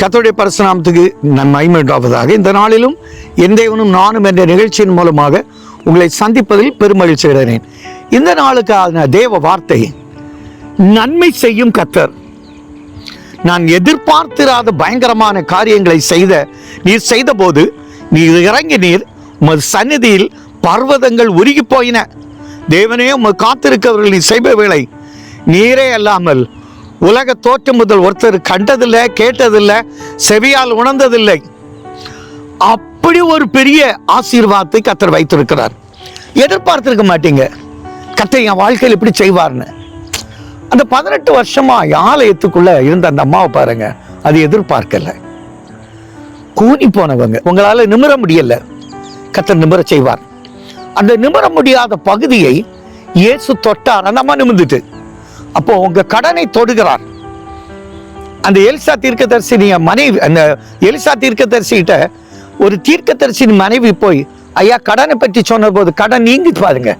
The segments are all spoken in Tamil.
கத்தோடைய பரசுநாமத்துக்கு நான் உண்டாவதாக இந்த நாளிலும் எந்தேவனும் நானும் என்ற நிகழ்ச்சியின் மூலமாக உங்களை சந்திப்பதில் பெருமகிழ்ச்சி அடைகிறேன். இந்த நாளுக்கான தேவ வார்த்தை நன்மை செய்யும் கத்தர் நான் எதிர்பார்த்திராத பயங்கரமான காரியங்களை செய்த நீர் செய்தபோது நீர் இறங்கி நீர் உமது சந்நிதியில் பர்வதங்கள் உருகி போயின. தேவனே உமது காத்திருக்கவர்கள் நீ செய்ப வேளை நீரே அல்லாமல் உலக தோற்றம் முதல் ஒருத்தர் கண்டதில்லை கேட்டதில்லை செவியால் உணர்ந்ததில்லை. அப்படி ஒரு பெரிய ஆசீர்வாதத்தை கத்தர் வைத்திருக்கிறார். எதிர்பார்த்திருக்க மாட்டீங்க. கத்தை என் வாழ்க்கையில் இப்படி செய்வார்னு. அந்த பதினெட்டு வருஷமா ஆலயத்துக்குள்ள இருந்த அந்த அம்மாவை பாருங்க அது எதிர்பார்க்கல. கூனி போனவங்க உங்களால நிமிர முடியல. கத்தர் நிமிர செய்வார். அந்த நிமிர முடியாத பகுதியை இயேசு தொட்டார். அந்த அம்மா நிமிர்ந்துட்டு. அப்போ உங்க கடனை தொடுகிறார். அந்த எலிசா தீர்க்கதரிசினிய மனைவி அந்த எலிசா தீர்க்கதரிசிகிட்ட ஒரு தீர்க்கதரிசின் மனைவி போய் ஐயா கடனை பற்றி சொன்ன போது கடன் நீங்கி பாருங்க.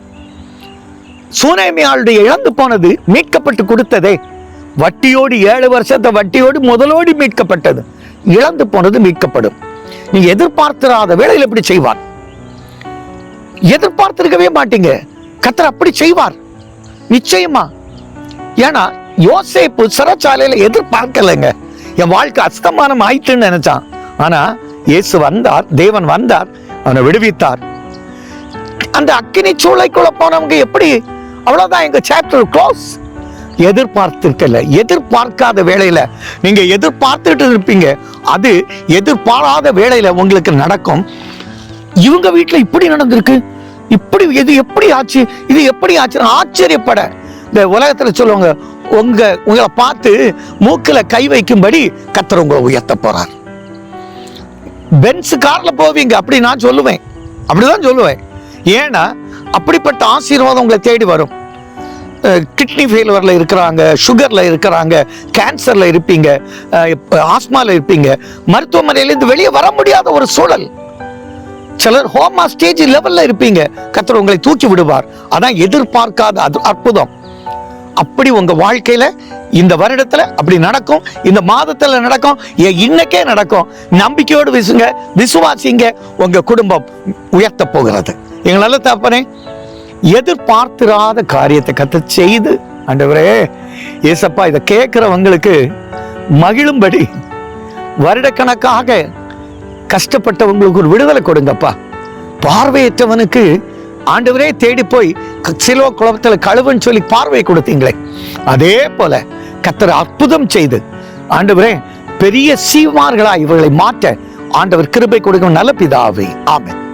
சூனேமியாளுடைய இழந்து போனது மீட்கப்பட்டு கொடுத்ததே. வட்டியோடு ஏழு வருஷத்தை வட்டியோடு முதலோடு மீட்கப்பட்டது. இழந்து போனது மீட்கப்படும். நீ எதிர்பார்த்திராத வேளையில் எப்படி செய்வார். எதிர்பார்த்திருக்கவே மாட்டீங்க. கத்தர் அப்படி செய்வார். நிச்சயமா ஏன்னா யோசேப்பு சிறைச்சாலையில் எதிர்பார்க்கலைங்க. என் வாழ்க்கை அஸ்தமானம் ஆயிட்டுன்னு நினைச்சான். ஆனா இயேசு வந்தார் தேவன் வந்தார் அவனை விடுவித்தார். அந்த அக்கினி சூளைக்குள்ள போனவங்க எப்படி? அவ்வளவுதான் எங்க சாப்டர் க்ளோஸ் எதிர்பார்த்திருக்கல. எதிர்பார்க்காத வேலையில் நீங்க எதிர்பார்த்துட்டு இருப்பீங்க. அது எதிர்பாராத வேலையில் உங்களுக்கு நடக்கும். இவங்க வீட்டுல இப்படி நடந்திருக்கு. இப்படி இது எப்படி ஆச்சு? இது எப்படி ஆச்சு ஆச்சரியப்பட. இந்த உலகத்தில் சொல்லுவாங்க உங்க உங்களை பார்த்து மூக்கில் கை வைக்கும்படி கத்தர் உங்களை உயர்த்த போறார். பென்ஸ் கார்ல போவீங்க அப்படி நான் சொல்லுவேன். அப்படிதான் சொல்லுவேன். ஏன்னா அப்படிப்பட்ட ஆசீர்வாதம் உங்களை தேடி வரும். கிட்னி ஃபெயிலரில் இருக்கிறாங்க சுகரில் இருக்கிறாங்க கேன்சரில் இருப்பீங்க ஆஸ்மாவில் இருப்பீங்க. மருத்துவமனையிலேருந்து வெளியே வர முடியாத ஒரு சூழல். சிலர் ஹோமா ஸ்டேஜ் லெவலில் இருப்பீங்க. கத்தர் உங்களை தூக்கி விடுவார். அதான் எதிர்பார்க்காத அது அற்புதம். அப்படி உங்க வாழ்க்கையில இந்த வருடத்துல அப்படி நடக்கும் இந்த மாதத்துல நடக்கும் ஏன் இன்னைக்கே நடக்கும். நம்பிக்கையோடு விசுங்க விசுவாசிங்க உங்க குடும்பம் உயர்த்த போகிறது. எங்களால தப்பனே எதிர்பார்த்திராத காரியத்தை கத்த செய்து ஆண்டவரே ஏசப்பா இதை கேட்கிறவங்களுக்கு மகிழும்படி வருடக்கணக்காக கஷ்டப்பட்டவங்களுக்கு ஒரு விடுதலை கொடுங்கப்பா. பார்வையற்றவனுக்கு ஆண்டவரே தேடி போய் க- குளத்தில் குளத்துல கழுவுன்னு சொல்லி பார்வை கொடுத்தீங்களே. அதே போல கத்தர் அற்புதம் செய்து ஆண்டவரே பெரிய சீமார்களா இவர்களை மாற்ற ஆண்டவர் கிருபை கொடுக்கும் நல்ல பிதாவே. ஆமென்.